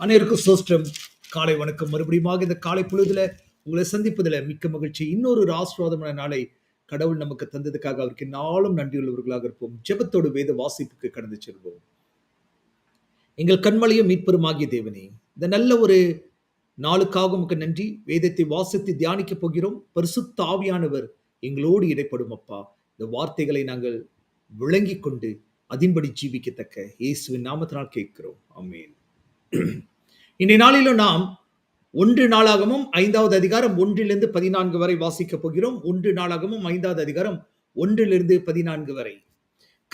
அனைவருக்கும் சோஸ்டம் காலை வணக்கம். மறுபடியும் இந்த காலை பொழுதுல உங்களை சந்திப்பதில் மிக்க மகிழ்ச்சி. இன்னொரு ஒரு ஆசீர்வாதமான நாளை கடவுள் நமக்கு தந்ததுக்காக அவருக்கு நாளும் நன்றியுள்ளவர்களாக இருப்போம். ஜெபத்தோடு வேத வாசிப்புக்கு கடந்து செல்வோம். எங்கள் கண்மலையும் மீட்பெருமாகிய தேவனே இந்த நல்ல ஒரு நாளுக்காக உமக்கு நன்றி. வேதத்தை வாசித்து தியானிக்க போகிறோம். பரிசுத்த ஆவியானவர் எங்களோடு இடைப்படும் அப்பா. இந்த வார்த்தைகளை நாங்கள் விளங்கி கொண்டு அதின்படி ஜீவிக்கத்தக்க இயேசுவின் நாமத்தினால் கேட்கிறோம். ஆமென். இன்றைய நாளிலும் நாம் ஒன்று நாளாகமும் ஐந்தாவது அதிகாரம் ஒன்றிலிருந்து பதினான்கு வரை வாசிக்கப் போகிறோம். ஒன்று நாளாகமும் ஐந்தாவது அதிகாரம் ஒன்றிலிருந்து பதினான்கு வரை.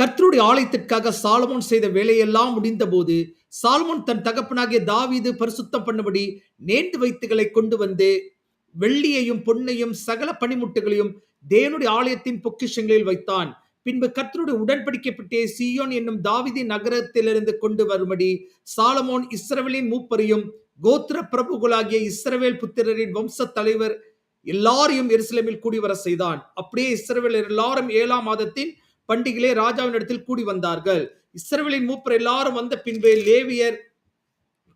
கர்த்தருடைய ஆலயத்திற்காக சாலமோன் செய்த வேலையெல்லாம் முடிந்தபோது சாலமோன் தன் தகப்பனாகிய தாவீது பரிசுத்தம் பண்ணபடி நேர்ந்து வைத்துகளை கொண்டு வந்து வெள்ளியையும் பொன்னையும் சகல பனிமுட்டுகளையும் தேவனுடைய ஆலயத்தின் பொக்கிஷங்களில் வைத்தான். பின்பு கர்த்தருடைய உடன்படிக்கை பெட்டியை சீயோன் என்னும் தாவிதி நகரத்திலிருந்து கொண்டு வரும்படி சாலமோன் இஸ்ரவேலின் மூப்பரையும் கோத்திர பிரபுகளாகிய இஸ்ரவேல் புத்திரரின் வம்ச தலைவர் எல்லாரையும் எருசலேமில் கூடி வர செய்தான். அப்படியே இஸ்ரவேல் எல்லாரும் ஏழாம் மாதத்தின் பண்டிகையிலே ராஜாவின் இடத்தில் கூடி வந்தார்கள். இஸ்ரவேலின் மூப்பர் எல்லாரும் வந்த பின்பு லேவியர்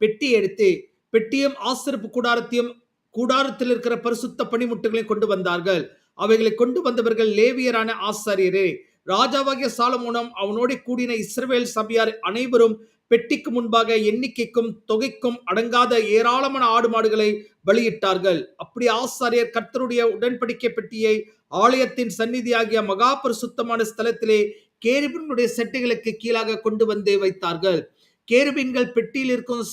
பெட்டி எடுத்து பெட்டியும் ஆசிரிப்பு கூடாரத்தையும் கூடாரத்தில் இருக்கிற பரிசுத்த பணிமுட்டுகளையும் கொண்டு வந்தார்கள். அவைகளை கொண்டு வந்தவர்கள் லேவியரான ஆசாரியரே. ராஜாவாகிய சாலமோனம் அவனோடு கூடின இஸ்ரவேல் சபையார் அனைவரும் பெட்டிக்கு முன்பாக எண்ணிக்கைக்கும் தொகைக்கும் அடங்காத ஏராளமான ஆடு மாடுகளை பலியிட்டார்கள். அப்படி ஆசாரியர் கர்த்தருடைய உடன்படிக்கை பெட்டியை ஆலயத்தின் சந்நிதியாகிய மகா பரிசுத்தமான ஸ்தலத்திலே கேருபினுடைய செட்டைகளுக்கு கீழாக கொண்டு வந்து வைத்தார்கள். கேருபின்கள் பெட்டியில் இருக்கும்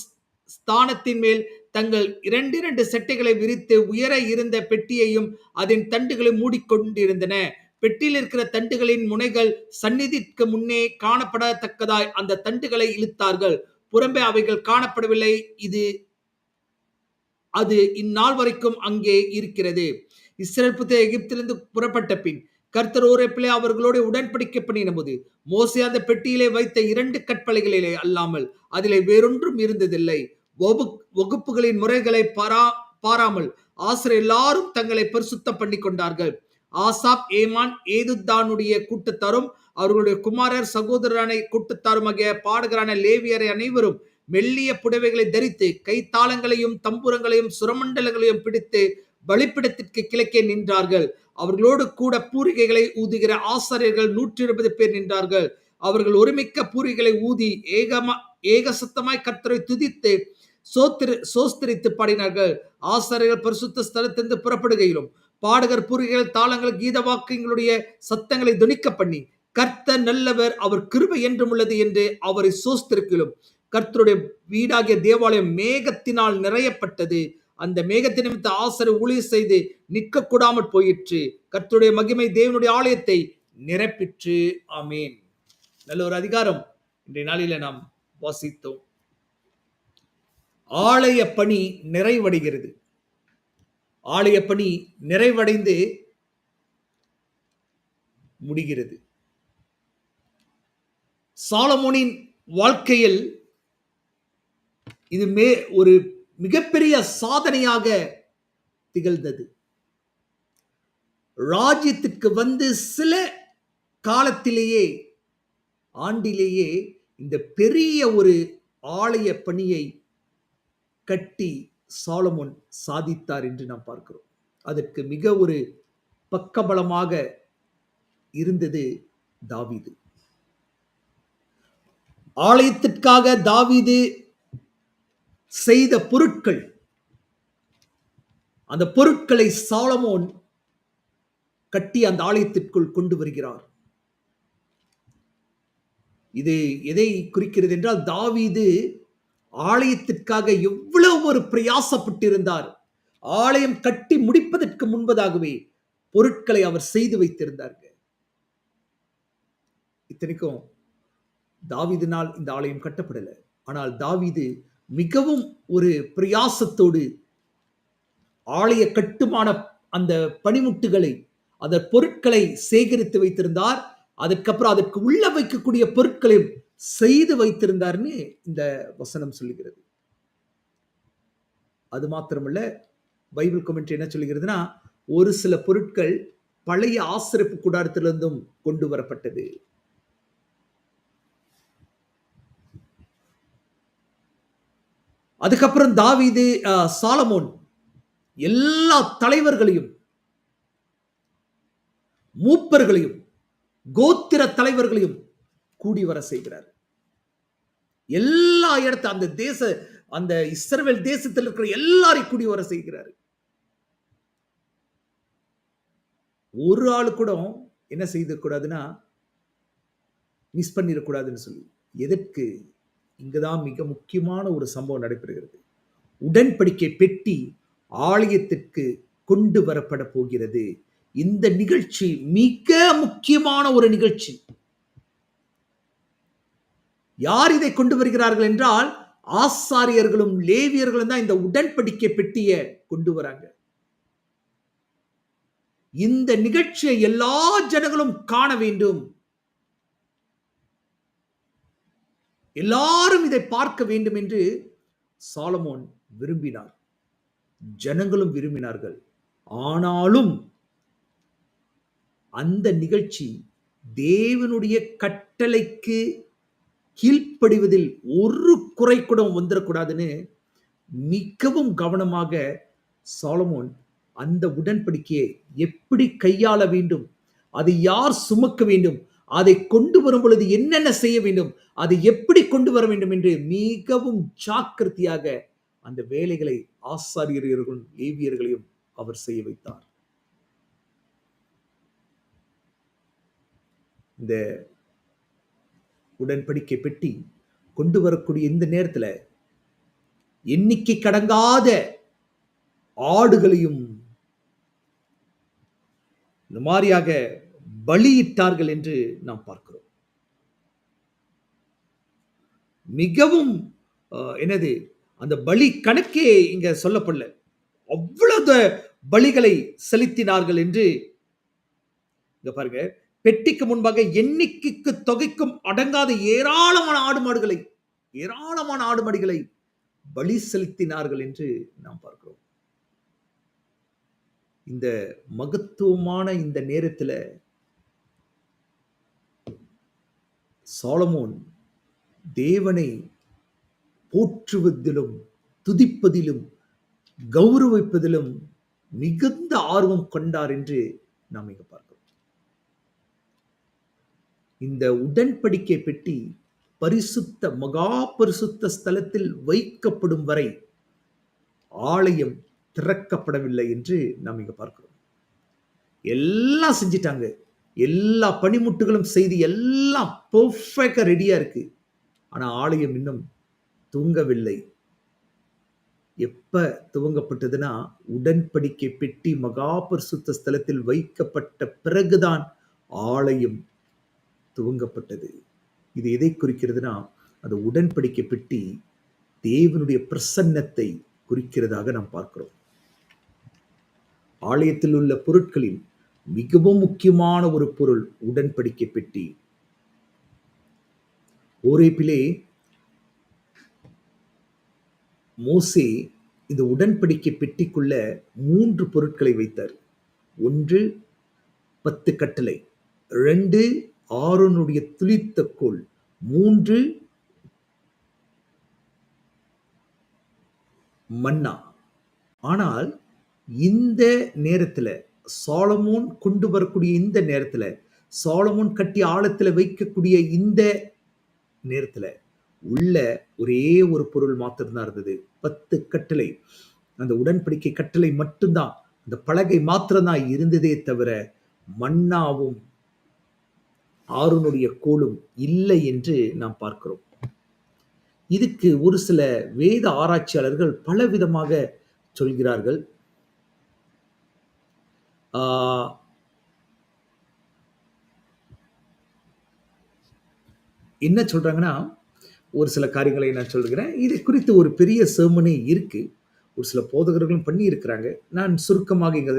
ஸ்தானத்தின் மேல் தங்கள் இரண்டிரண்டு செட்டைகளை விரித்து உயர இருந்த பெட்டியையும் அதன் தண்டுகளை மூடிக்கொண்டிருந்தன. பெட்டியில் இருக்கிற தண்டுகளின் முனைகள் சந்நிதிக்கு முன்னே காணப்படத்தக்கதாய் அந்த தண்டுகளை இழுத்தார்கள். புறம்பே அவைகள் காணப்படவில்லை. இது அது இந்நாள் வரைக்கும் அங்கே இருக்கிறது. இஸ்ரேல் புத்த எகிப்திலிருந்து புறப்பட்ட பின் கர்த்தர் ஓரப்பிலே அவர்களோடு உடன்படிக்கை பண்ணின போது மோசே அந்த பெட்டியிலே வைத்த இரண்டு கற்பலைகளிலே அல்லாமல் அதிலே வேறொன்றும் இருந்ததில்லை. வகுப்புகளின் முறைகளை பாரா பாராமல் ஆசிரியர் எல்லாரும் தங்களை பரிசுத்தம் பண்ணி கொண்டார்கள் ஆசாப் ஏமான் ஏதுத்தானுடைய கூட்டத்தாரும் அவர்களுடைய குமாரர் சகோதரனை கூட்டத்தாரும் ஆகிய பாடகரான லேவியரை அனைவரும் மெல்லிய புடவைகளை தரித்து கைத்தாளங்களையும் தம்புரங்களையும் சுரமண்டலங்களையும் பிடித்து பலிப்பிடத்திற்கு கிழக்கே நின்றார்கள். அவர்களோடு கூட பூரிகைகளை ஊதுகிற ஆசாரியர்கள் நூற்றி இருபது பேர் நின்றார்கள். அவர்கள் ஒருமிக்க பூரிகளை ஊதி ஏகமா ஏக சத்தமாய் கர்த்தரை துதித்து சோத்திரு சோஸ்திரித்து பாடினார்கள். ஆசாரியர்கள் பரிசுத்த ஸ்தலத்திலிருந்து புறப்படுகையிலும் பாடகர் பூரிகள் தாளங்கள் கீத வாக்கியங்களுடைய சத்தங்களை துணிக்க பண்ணி கர்த்த நல்லவர் அவர் கிருபை என்றும் உள்ளது என்று அவரை சோஸ்திருக்கிலும். கர்த்தருடைய வீடாகிய தேவாலயம் மேகத்தினால் நிறையப்பட்டது. அந்த மேகத்தை நிமித்த ஆசரை ஊழிய செய்து நிற்க கூடாமல் போயிற்று. கர்த்தருடைய மகிமை தேவனுடைய ஆலயத்தை நிரப்பிற்று. ஆமேன். நல்ல ஒரு அதிகாரம். இன்றைய நாளில நாம் வாசித்தோம். ஆலய பணி நிறைவடைகிறது. ஆலய பணி நிறைவடைந்து முடிகிறது. சாலமோனின் வாழ்க்கையில் இது மே ஒரு மிகப்பெரிய சாதனையாக திகழ்ந்தது. ராஜ்யத்திற்கு வந்து சில காலத்திலேயே ஆண்டிலேயே இந்த பெரிய ஒரு ஆலய பணியை கட்டி சாலமோன் சாதித்தார் என்று நாம் பார்க்கிறோம். அதற்கு மிக ஒரு பக்கபலமாக இருந்தது தாவீது. ஆலயத்திற்காக தாவீது செய்த பொருட்கள் அந்த பொருட்களை சாலமோன் கட்டி அந்த ஆலயத்திற்குள் கொண்டு வருகிறார். இது எதை குறிக்கிறது என்றால் தாவீது ஆலயத்திற்காக எவ்வளவு ஒரு பிரயாசப்பட்டிருந்தார். ஆலயம் கட்டி முடிப்பதற்கு முன்பதாகவே பொருட்களை அவர் செய்து வைத்திருந்தார்கள். இத்தனைக்கும் தாவிதினால் இந்த ஆலயம் கட்டப்படல. ஆனால் தாவீது மிகவும் ஒரு பிரயாசத்தோடு ஆலய கட்டுமான அந்த பனிமுட்டுகளை அதன் பொருட்களை சேகரித்து வைத்திருந்தார். அதற்கப்புறம் அதற்கு உள்ள வைக்கக்கூடிய பொருட்களையும் செய்து வைத்திருந்தார்னு இந்த வசனம் சொல்லுகிறது. அது மாத்திரமல்ல பைபிள் கமெண்ட் என்ன சொல்லுகிறதுனா ஒரு சில பொருட்கள் பழைய ஆசிரிப்பு கூடாரத்திலிருந்தும் கொண்டு வரப்பட்டது. அதுக்கப்புறம் தாவிது சாலமோன் எல்லா தலைவர்களையும் மூப்பர்களையும் கோத்திர தலைவர்களையும் கூடி வர செய்கிறார். எல்லா இடத்த அந்த தேச அந்த இஸ்ரவேல் தேசத்தில் இருக்கிற எல்லாரையும் கூடி வர செய்கிறார். ஒரு ஆளு கூட என்ன செய்திருக்கூடாதுன்னா மிஸ் பண்ணிடக்கூடாதுன்னு சொல்லி. எதற்கு? இங்கதான் மிக முக்கியமான ஒரு சம்பவம் நடைபெறுகிறது. உடன்படிக்கை பெட்டி ஆலயத்திற்கு கொண்டு வரப்பட போகிறது. இந்த நிகழ்ச்சி மிக முக்கியமான ஒரு நிகழ்ச்சி. யார் இதை கொண்டு வருகிறார்கள் என்றால் ஆசாரியர்களும் லேவியர்களும் தான் இந்த உடன்படிக்கை பெட்டியை கொண்டு வராங்க. இந்த நிகழ்ச்சியை எல்லா ஜனங்களும் காண வேண்டும். எல்லாரும் இதை பார்க்க வேண்டும் என்று சாலமோன் விரும்பினார். ஜனங்களும் விரும்பினார்கள். ஆனாலும் அந்த நிகழ்ச்சி தேவனுடைய கட்டளைக்கு கீழ்ப்படிவதில் ஒரு குறை கூட வந்துடக்கூடாதுன்னு மிகவும் கவனமாக சாலமோன் அந்த உடன்படிக்கையை எப்படி கையாள வேண்டும்? அதை யார் சுமக்க வேண்டும்? அதை கொண்டு வரும் பொழுது என்னென்ன செய்ய வேண்டும்? அதை எப்படி கொண்டு வர வேண்டும் என்று மிகவும் ஜாக்கிரதையாக அந்த வேலைகளை ஆசாரியர்களும் ஏவியர்களையும் அவர் செய்ய வைத்தார். இந்த உடன்படிக்கை பெட்டி கொண்டு வரக்கூடிய இந்த நேரத்துல எண்ணிக்கை கடங்காத ஆடுகளையும் இந்த மாதிரியாக பலியிட்டார்கள் என்று நாம் பார்க்கிறோம். மிகவும் என்னது அந்த பலி கணக்கே இங்க சொல்லப்படல. அவ்வளவு பலிகளை செலுத்தினார்கள் என்று இங்க பாருங்க பெட்டிக்கு முன்பாக எண்ணிக்கைக்கு தொகைக்கும் அடங்காத ஏராளமான ஆடு மாடுகளை ஏராளமான ஆடு மாடுகளை பலி செலுத்தினார்கள் என்று நாம் பார்க்கிறோம். இந்த மகத்துவமான இந்த நேரத்தில் சாலமோன் தேவனை போற்றுவதிலும் துதிப்பதிலும் கௌரவிப்பதிலும் மிகுந்த ஆர்வம் கொண்டார் என்று நாம் இங்கே பார்க்கிறோம். இந்த உடன்படிக்கை பெட்டி பரிசுத்த மகா பரிசுத்த ஸ்தலத்தில் வைக்கப்படும் வரை ஆலயம் திறக்கப்படவில்லை என்று நாம் இங்க பார்க்கிறோம். எல்லாம் செஞ்சிட்டாங்க. எல்லா பனிமுட்டுகளும் செய்து எல்லாம் பெர்ஃபெக்டா ரெடியா இருக்கு. ஆனா ஆலயம் இன்னும் தூங்கவில்லை. எப்ப துவங்கப்பட்டதுன்னா உடன்படிக்கை பெட்டி மகா பரிசுத்த ஸ்தலத்தில் வைக்கப்பட்ட பிறகுதான் ஆலயம் துவங்கப்பட்டது. இது எதை குறிக்கிறதுனா அது உடன்படிக்கை பெட்டி தேவனுடைய பிரசன்னத்தை குறிக்கிறதாக நாம் பார்க்கிறோம். ஆலயத்தில் உள்ள பொருட்களில் மிகவும் முக்கியமான ஒரு பொருள் உடன்படிக்கை பெட்டி. ஓரேப்பிலே மோசே இந்த உடன்படிக்கை பெட்டிக்குள்ள மூன்று பொருட்களை வைத்தார். ஒன்று பத்து கட்டளை ரெண்டு ஆரோனுடைய துளித்த கோல். மூன்று மன்னா. ஆனால் இந்த நேரத்தில் சாலமோன் கொண்டு வரக்கூடிய இந்த நேரத்தில் சாலமோன் கட்டி ஆழத்தில் வைக்கக்கூடிய இந்த நேரத்தில் உள்ள ஒரே ஒரு பொருள் மாத்திரம்தான் இருந்தது. பத்து கட்டளை. அந்த உடன்படிக்கை கட்டளை மட்டும்தான். அந்த பலகை மாத்திரம்தான் இருந்ததே தவிர மன்னாவும் ஆறுனுடைய கோலும் இல்லை என்று நாம் பார்க்கிறோம். இதுக்கு ஒரு சில வேத ஆராய்ச்சியாளர்கள் பலவிதமாக சொல்கிறார்கள். ஆஹ், என்ன சொல்றாங்கன்னா ஒரு சில காரியங்களை நான் சொல்கிறேன். இது குறித்து ஒரு பெரிய சேமனே இருக்கு. ஒரு சில போதகர்களும் பண்ணி இருக்கிறாங்க நான் சுருக்கமாக இங்க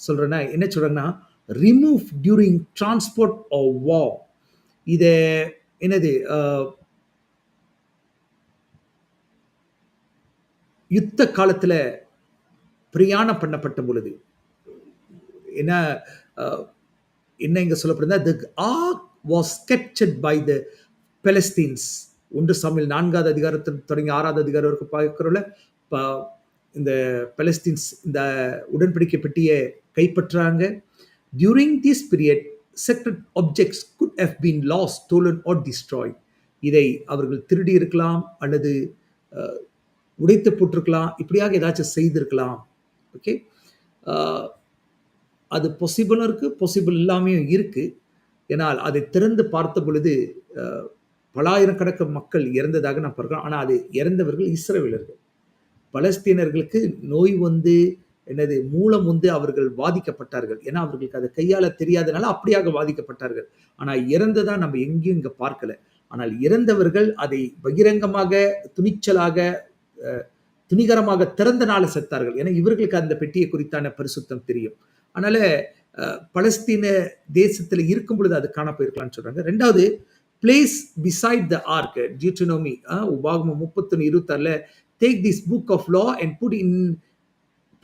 சொல்றேன்னா என்ன சொல்றேன்னா ரிமூவ் டியூரிங் டிரான்ஸ்போர்ட் ஆஃப் வா இதை என்னது ஆஹ், யுத்த காலத்துல பிரயாணம் பண்ணப்பட்ட பொழுது என்ன என்ன இங்க சொல்லப்படுதா the ark was captured by the Philistines ஒன்று சமையல் நான்காவது அதிகாரத்தில் தொடங்கி ஆறாவது அதிகாரம் வரைக்கும் பார்க்குறோம்ல இந்த பெலஸ்தீன்ஸ் இந்த உடன்படிக்கை பெட்டியை கைப்பற்றுறாங்க during this period secret objects could have been lost stolen or destroyed. இதை அவர்கள் திருடி இருக்கலாம் அல்லது உடைத்து போட்டிருக்கலாம் இப்படியாக ஏதாச்சும் செய்திருக்கலாம். ஓகே அது பாசிபிளும் இருக்குது பாசிபிள் இல்லாமையும் இருக்குது ஏன்னால் அதை திறந்து பார்த்த பொழுது பலாயிரக்கணக்க மக்கள் இறந்ததாக நான் பார்க்கிறோம் ஆனால் அது இறந்தவர்கள் இஸ்ரவேலர்கள். பலஸ்தீனர்களுக்கு நோய் வந்து என்னது மூலம் வந்து அவர்கள் பாதிக்கப்பட்டார்கள் ஏன்னா அவர்களுக்கு அதை கையாள தெரியாதனால அப்படியாக பாதிக்கப்பட்டார்கள் ஆனால் இறந்ததா நம்ம எங்கேயும் இங்கே பார்க்கல. ஆனால் இறந்தவர்கள் அதை பகிரங்கமாக துணிச்சலாக துணிகரமாக திறந்த நாளை செத்தார்கள். ஏன்னா இவர்களுக்கு அந்த பெட்டியை குறித்தான பரிசுத்தம் தெரியும். அதனால பலஸ்தீன தேசத்தில் இருக்கும் பொழுது அது காண போயிருக்கலாம்னு சொல்றாங்க. ரெண்டாவது place beside the ark Deuteronomy உபாகமம் முப்பத்தொன்னு இருபத்தாறுல take this book of law and put in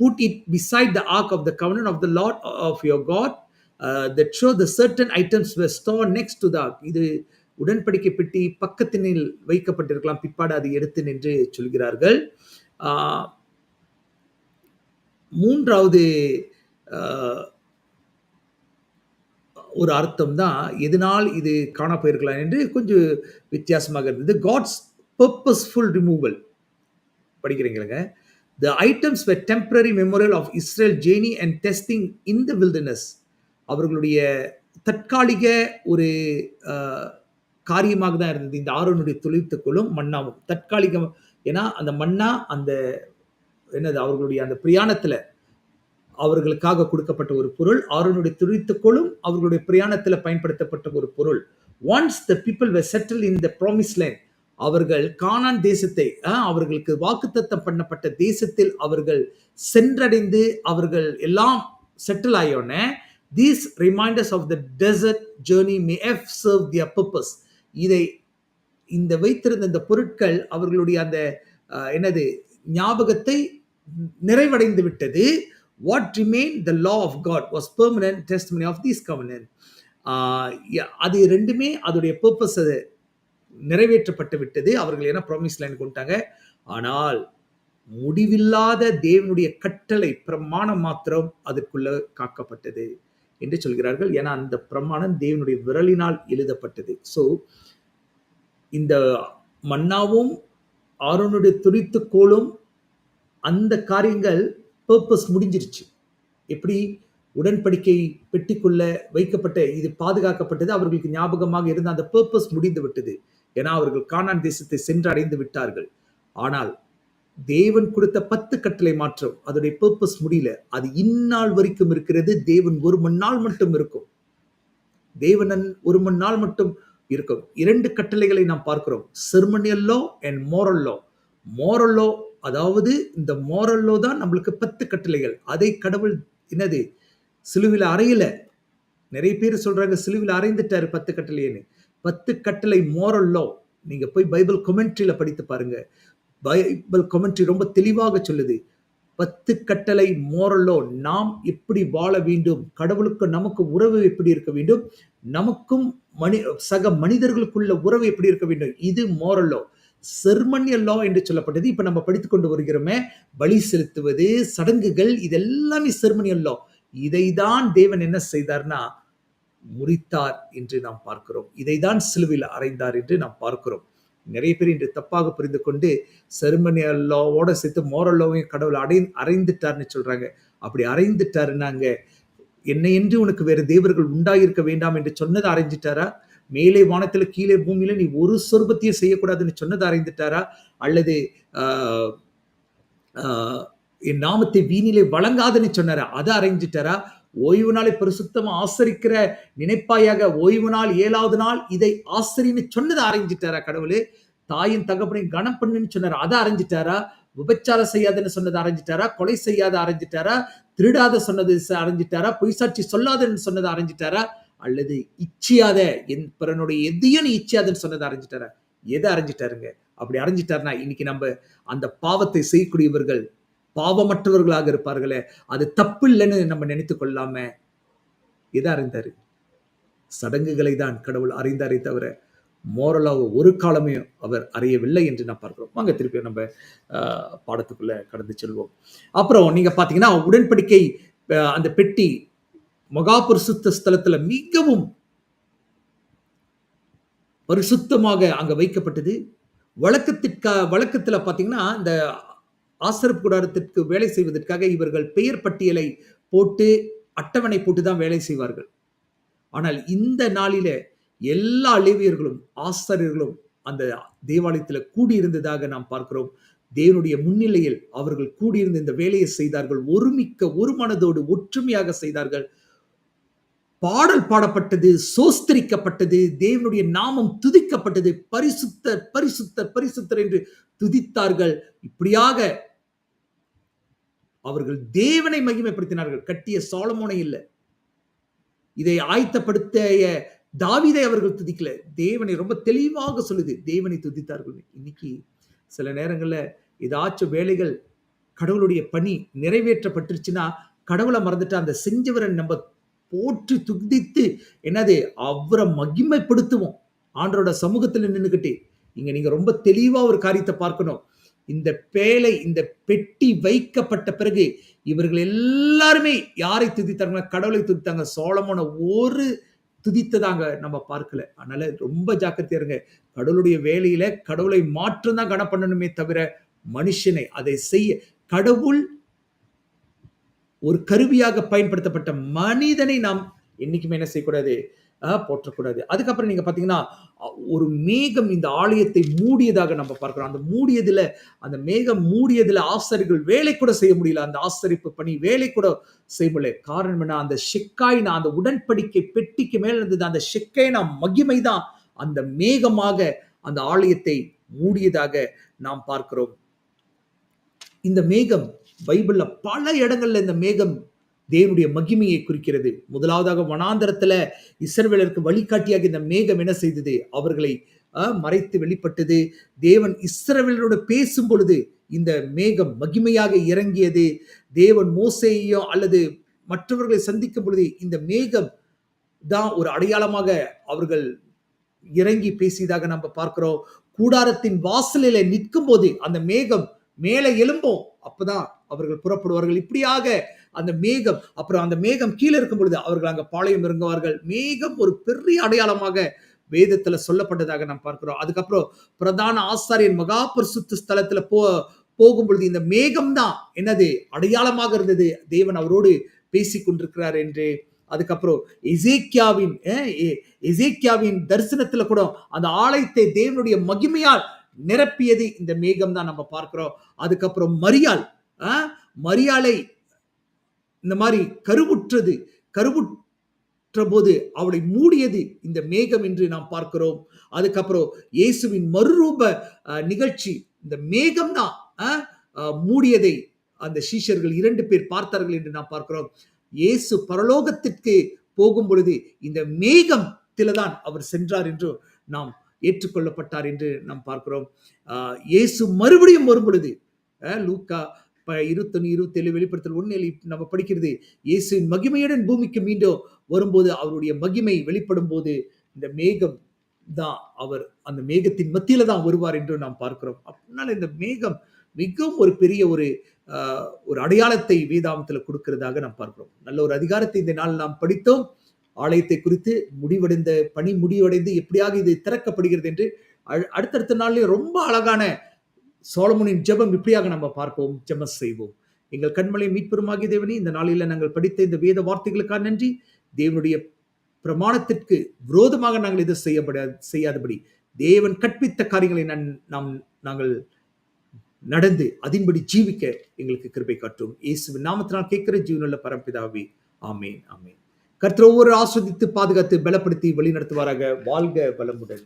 put it beside the ark of the covenant of the Lord uh, of your God uh, that show the certain items were stored next to the ark. இது உடன்படிக்கை பெட்டி பக்கத்தினில் வைக்கப்பட்டிருக்கலாம். பிற்பாடு அதை எடுத்து நின்று சொல்கிறார்கள். மூன்றாவது ஒரு அர்த்தம் தான் எதனால் இது காண போயிருக்கலாம் என்று கொஞ்சம் வித்தியாசமாக இருந்தது. காட்ஸ் பர்பஸ்ஃபுல் ரிமூவல் படிக்கிறீங்களுங்க. The items were temporary memorial of Israel journey and testing in the wilderness அவர்களுடைய தற்காலிக ஒரு காரியமாக தான் இருந்தது. இந்த ஆரோனுடைய துளித்துக்குள்ளும் மண்ணாவும் தற்காலிகம் ஏன்னா அந்த மன்னா அந்த என்னது அவர்களுடைய அந்த பிரயாணத்தில் அவர்களுக்காக கொடுக்கப்பட்ட ஒரு பொருள். ஆரோனுடைய துளித்துக்குள்ளும் அவர்களுடைய பிரயாணத்தில் பயன்படுத்தப்பட்ட ஒரு பொருள். Once the people were settled in the promise land அவர்கள் கானான் தேசத்தை அவர்களுக்கு வாக்குத்தத்தம் பண்ணப்பட்ட தேசத்தில் அவர்கள் சென்றடைந்து அவர்கள் எல்லாம் settle ஆயோன்னே these reminders of the desert journey may have serve their purpose இதை இந்த வைத்திருந்த இந்த பொருட்கள் அவர்களுடைய அந்த என்னது ஞாபகத்தை நிறைவடைந்து விட்டது. What remain the law of God was permanent test of these கவர்னன் அது ரெண்டுமே அதோடைய பர்பஸ் அது நிறைவேற்றப்பட்டு விட்டது. அவர்கள் என்ன ப்ராமிஸ் லைன் கொண்டாங்க ஆனால் முடிவில்லாத தேவனுடைய கட்டளை பிரமாணம் மாத்திரம் அதுக்குள்ள காக்கப்பட்டது என்று சொல்கிறார்கள். ஏன்னா அந்த பிரமாணம் தேவனுடைய விரலினால் எழுதப்பட்டது. ஸோ இந்த மன்னாவும் ஆரோனுடைய துரித்துக்கோளும் அந்த காரியங்கள் பர்பஸ் முடிஞ்சிருச்சு. எப்படி? உடன்படிக்கை பெட்டிக்குள்ள வைக்கப்பட்ட இது பாதுகாக்கப்பட்டது. அவர்களுக்கு ஞாபகமாக இருந்த அந்த பர்பஸ் முடிந்து விட்டது. ஏன்னா அவர்கள் கானான் தேசத்தை சென்று அடைந்து விட்டார்கள். ஆனால் தேவன் கொடுத்த பத்து கட்டளை மாற்றம் அதோடைய பர்பஸ் முடியல. அது இந்நாள் வரைக்கும் இருக்கிறது தேவன் ஒரு மணி நாள் மட்டும் இருக்கும். தேவனன் ஒரு மணி நாள் மட்டும் இருக்கும். இரண்டு கட்டளைகளை நாம் பார்க்கிறோம். Ceremonial law and moral law moral law அதாவது இந்த மோரல் லோ தான் நம்மளுக்கு பத்து கட்டளைகள். அதை கடவுள் என்னது? சிலுவில அறையல. நிறைய பேர் சொல்றாங்க சிலுவில அறைந்துட்டாரு பத்து கட்டளைன்னு. பத்து கட்டளை மோரல் லோ நீங்க போய் பைபிள் கொமெண்ட்ரியில படித்து பாருங்க. பைபிள் கொமெண்ட்ரி ரொம்ப தெளிவாக சொல்லுது. பத்து கட்டளை மோரலோ நாம் எப்படி வாழ வேண்டும்? கடவுளுக்கு நமக்கு உறவு எப்படி இருக்க வேண்டும்? நமக்கும் மனி சக மனிதர்களுக்குள்ள உறவு எப்படி இருக்க வேண்டும்? இது மோரலோ செர்மனிய லா என்று சொல்லப்பட்டது. இப்ப நம்ம படித்துக்கொண்டு வருகிறோமே பலி செலுத்துவது சடங்குகள் இதெல்லாமே செர்மனியல் லா இதைதான் தேவன் என்ன செய்தார்னா முறித்தார் என்று நாம் பார்க்கிறோம். இதைதான் சிலுவையில் அறைந்தார் என்று நாம் பார்க்கிறோம். நிறைய பேர் இன்று தப்பாக புரிந்து கொண்டு செர்மனியல் லாவோட சேர்த்து மோரல் லாவையும் கடவுள் அடை அறைந்துட்டார்னு சொல்றாங்க. அப்படி அறைந்துட்டாருன்னாங்க. என்னை என்று உனக்கு வேற தேவர்கள் உண்டாயிருக்க வேண்டாம் என்று சொன்னதை அறைஞ்சிட்டாரா? மேலே வானத்துல கீழே பூமியில நீ ஒரு சொருபத்தையும் செய்யக்கூடாதுன்னு சொன்னதை அறைந்துட்டாரா? அல்லது ஆஹ், ஆஹ், என் நாமத்தை வீணிலே வழங்காதுன்னு சொன்னாரா? அதை அறைஞ்சிட்டாரா? ஓய்வு நாளை பரிசுத்தமா ஆசரிக்கிற நினைப்பாயாக ஓய்வு நாள் ஏழாவது நாள் இதை ஆசரின்னு சொன்னதை அரைஞ்சிட்டாரா கடவுளே? தாயின் தகப்பனையும் கனம் பண்ணுன்னு சொன்னார்? அதை அரைஞ்சிட்டாரா விபச்சாரம் செய்யாதுன்னு சொன்னதை அரைஞ்சிட்டாரா கொலை செய்யாத அரைஞ்சிட்டாரா திருடாத சொன்னது அரைஞ்சிட்டாரா பொய்சாட்சி சொல்லாதன்னு சொன்னதை அரைஞ்சிட்டாரா அல்லது இச்சியாத என் பிறனுடைய எதையும் நீ இச்சியாதன்னு சொன்னதை அரைஞ்சிட்டாரா எதை அரைஞ்சிட்டாருங்க அப்படி அரைஞ்சிட்டாருனா இன்னைக்கு நம்ம அந்த பாவத்தை செய்யக்கூடியவர்கள் பாவமற்றவர்களாக இருப்பார்களே அது தப்பு இல்லைன்னு நம்ம நினைத்து கொள்ளாம இதை அறிந்தாரு. சடங்குகளை தான் கடவுள் அறிந்தாரே தவிர மோரலாக ஒரு காலமே அவர் அறியவில்லை என்று நான் பார்க்கிறோம். வாங்க திருப்பி நம்ம பாடத்துக்குள்ளே பாடத்துக்குள்ள கடந்து செல்வோம். அப்புறம் நீங்க பாத்தீங்கன்னா உடன்படிக்கை அந்த பெட்டி மகா பரிசுத்த ஸ்தலத்துல மிகவும் பரிசுத்தமாக அங்க வைக்கப்பட்டது. வழக்கத்திற்கா வழக்கத்துல பாத்தீங்கன்னா இந்த ஆசரப்பு கூடாரத்திற்கு வேலை செய்வதற்காக இவர்கள் பெயர் பட்டியலை போட்டு அட்டவணை போட்டு தான் வேலை செய்வார்கள். ஆனால் இந்த நாளில எல்லா லேவியர்களும் ஆசிரியர்களும் அந்த தேவாலயத்தில் கூடியிருந்ததாக நாம் பார்க்கிறோம். தேவனுடைய முன்னிலையில் அவர்கள் கூடியிருந்து இந்த வேலையை செய்தார்கள். ஒருமிக்க ஒரு மனதோடு ஒற்றுமையாக செய்தார்கள். பாடல் பாடப்பட்டது சோஸ்திரிக்கப்பட்டது தேவனுடைய நாமம் துதிக்கப்பட்டது. பரிசுத்தர் பரிசுத்தர் பரிசுத்தர் என்று துதித்தார்கள். இப்படியாக அவர்கள் தேவனை மகிமைப்படுத்தினார்கள். கட்டிய சோழமோனை இல்லை. இதை ஆயத்தப்படுத்திய தாவிதை அவர்கள் துதிக்கல. தேவனை ரொம்ப தெளிவாக சொல்லுது. தேவனை துதித்தார்கள். இன்னைக்கு சில நேரங்களில் ஏதாச்சும் வேலைகள் கடவுளுடைய பணி நிறைவேற்றப்பட்டுருச்சுன்னா கடவுளை மறந்துட்டு அந்த செஞ்சவரை நம்ம போற்றி துதித்து என்னது? அவரை மகிமைப்படுத்துவோம். ஆண்டரோட சமூகத்தில் நின்றுக்கிட்டு இங்கே நீங்கள் ரொம்ப தெளிவாக ஒரு காரியத்தை பார்க்கணும். இந்த பேழை இந்த பெட்டி வைக்கப்பட்ட பிறகு இவர்கள் எல்லாருமே யாரை துதித்தாங்க கடவுளை துதித்தாங்க. சோழமான ஒரு துதித்ததாங்க நம்ம பார்க்கல. அதனால ரொம்ப ஜாக்கிரதையா இருங்க. கடவுளுடைய வேலையில கடவுளை மாற்றம் தான் கன பண்ணணுமே தவிர மனுஷனை அதை செய்ய கடவுள் ஒரு கருவியாக பயன்படுத்தப்பட்ட மனிதனை நாம் என்னைக்குமே என்ன செய்யக்கூடாது? போற்றக்கூடாது. அதுக்கப்புறம் நீங்க பாத்தீங்கன்னா ஒரு மேகம் இந்த ஆலயத்தை மூடியதாக நம்ம பார்க்கிறோம். அந்த மூடியதுல அந்த மேகம் மூடியதுல ஆசரிகள் வேலை கூட செய்ய முடியல. அந்த ஆசரிப்பு பணி வேலை கூட செய்ய முடியல. காரணம் என்ன? அந்த ஷெக்காயினா அந்த உடன்படிக்கை பெட்டிக்கு மேல இருந்தது. அந்த ஷெக்கைனா மகிமை தான். அந்த மேகமாக அந்த ஆலயத்தை மூடியதாக நாம் பார்க்கிறோம். இந்த மேகம் பைபிள்ல பல இடங்கள்ல இந்த மேகம் தேவனுடைய மகிமையை குறிக்கிறது. முதலாவதாக வனாந்தரத்துல இஸ்ரவேலருக்கு வழிகாட்டியாக இந்த மேகம் என்ன செய்தது? அவர்களை மறைத்து வெளிப்பட்டது. தேவன் இஸ்ரவேலரோடு பேசும் பொழுது இந்த மேகம் மகிமையாக இறங்கியது. தேவன் மோசையோ அல்லது மற்றவர்களை சந்திக்கும் பொழுது இந்த மேகம் தான் ஒரு அடையாளமாக அவர்கள் இறங்கி பேசியதாக நம்ம பார்க்கிறோம். கூடாரத்தின் வாசலில நிற்கும் போது அந்த மேகம் மேலே எழும்போம். அப்பதான் அவர்கள் புறப்படுவார்கள். இப்படியாக அந்த மேகம் அப்புறம் அந்த மேகம் கீழே இருக்கும் பொழுது அவர்கள் அங்கே பாளையம் இறங்குவார்கள். மேகம் ஒரு பெரிய அடையாளமாக வேதத்துல சொல்லப்பட்டதாக நாம் பார்க்கிறோம். அதுக்கப்புறம் பிரதான ஆசாரியன் மகா பரிசுத்த ஸ்தலத்துல போ போகும் பொழுது இந்த மேகம் தான் என்னது? அடையாளமாக இருந்தது. தேவன் அவரோடு பேசி கொண்டிருக்கிறார் என்று. அதுக்கப்புறம் எசேக்கியாவின் அஹ், எசேக்கியாவின் தரிசனத்துல கூட அந்த ஆலயத்தை தேவனுடைய மகிமையால் நிரப்பியது இந்த மேகம் தான் நம்ம பார்க்கிறோம். அதுக்கப்புறம் மரியாள் மரியாளை இந்த மாதிரி கருவுற்றது கருவுற்ற போது அவளை மூடியது இந்த மேகம் என்று நாம் பார்க்கிறோம். அதுக்கப்புறம் இயேசுவின் மறுரூப அஹ், நிகழ்ச்சி. இந்த மேகம் தான் மூடியதை அந்த சீஷர்கள் இரண்டு பேர் பார்த்தார்கள் என்று நாம் பார்க்கிறோம். இயேசு பரலோகத்திற்கு போகும் பொழுது இந்த மேகத்தில்தான் அவர் சென்றார் என்று நாம் ஏற்றுக்கொள்ளப்பட்டார் என்று நாம் பார்க்கிறோம். இயேசு மறுபடியும் வரும் பொழுது லூக்கா இருபத்தொன்னு இருபத்தேழு வெளிப்படுத்தல் ஒன்னில் நம்ம படிக்கிறது. இயேசுவின் மகிமையுடன் பூமிக்கு மீண்டும் வரும்போது அவருடைய மகிமை வெளிப்படும் போது இந்த மேகம் தான் அவர் அந்த மேகத்தின் மத்தியில தான் வருவார் என்று நாம் பார்க்கிறோம். அப்படினால இந்த மேகம் மிகவும் ஒரு பெரிய ஒரு ஒரு அடையாளத்தை வேதாமத்தில் கொடுக்கிறதாக நாம் பார்க்கிறோம். நல்ல ஒரு அதிகாரத்தை இந்த நாள் நாம் படித்தோம். ஆலயத்தை குறித்து முடிவடைந்த பணி முடிவடைந்து எப்படியாக இது திறக்கப்படுகிறது என்று அடுத்தடுத்த நாள்லேயும் ரொம்ப அழகான சோழமுனின் ஜெபம் இப்படியாக நம்ம பார்ப்போம் ஜெப செய்வோம். எங்கள் கண்மலை மீட்பெருமாகிய தேவனே இந்த நாளில் நாங்கள் படித்த இந்த வேத வார்த்தைகளுக்காக நன்றி. தேவனுடைய பிரமாணத்திற்கு விரோதமாக நாங்கள் இதை செய்யப்பட செய்யாதபடி தேவன் கற்பித்த காரியங்களை நான் நாம் நாங்கள் நடந்து அதன்படி ஜீவிக்க எங்களுக்கு கிருபை காட்டும். இயேசுவின் நாமத்தினால் கேட்கிற ஜீவனுள்ள பரம்பிதாவே. ஆமேன் ஆமேன். கர்த்தர் ஒவ்வொரு ஆஸ்வதித்து பாதுகாத்து பலப்படுத்தி வழிநடத்துவாராக. வாழ்க பலமுடன்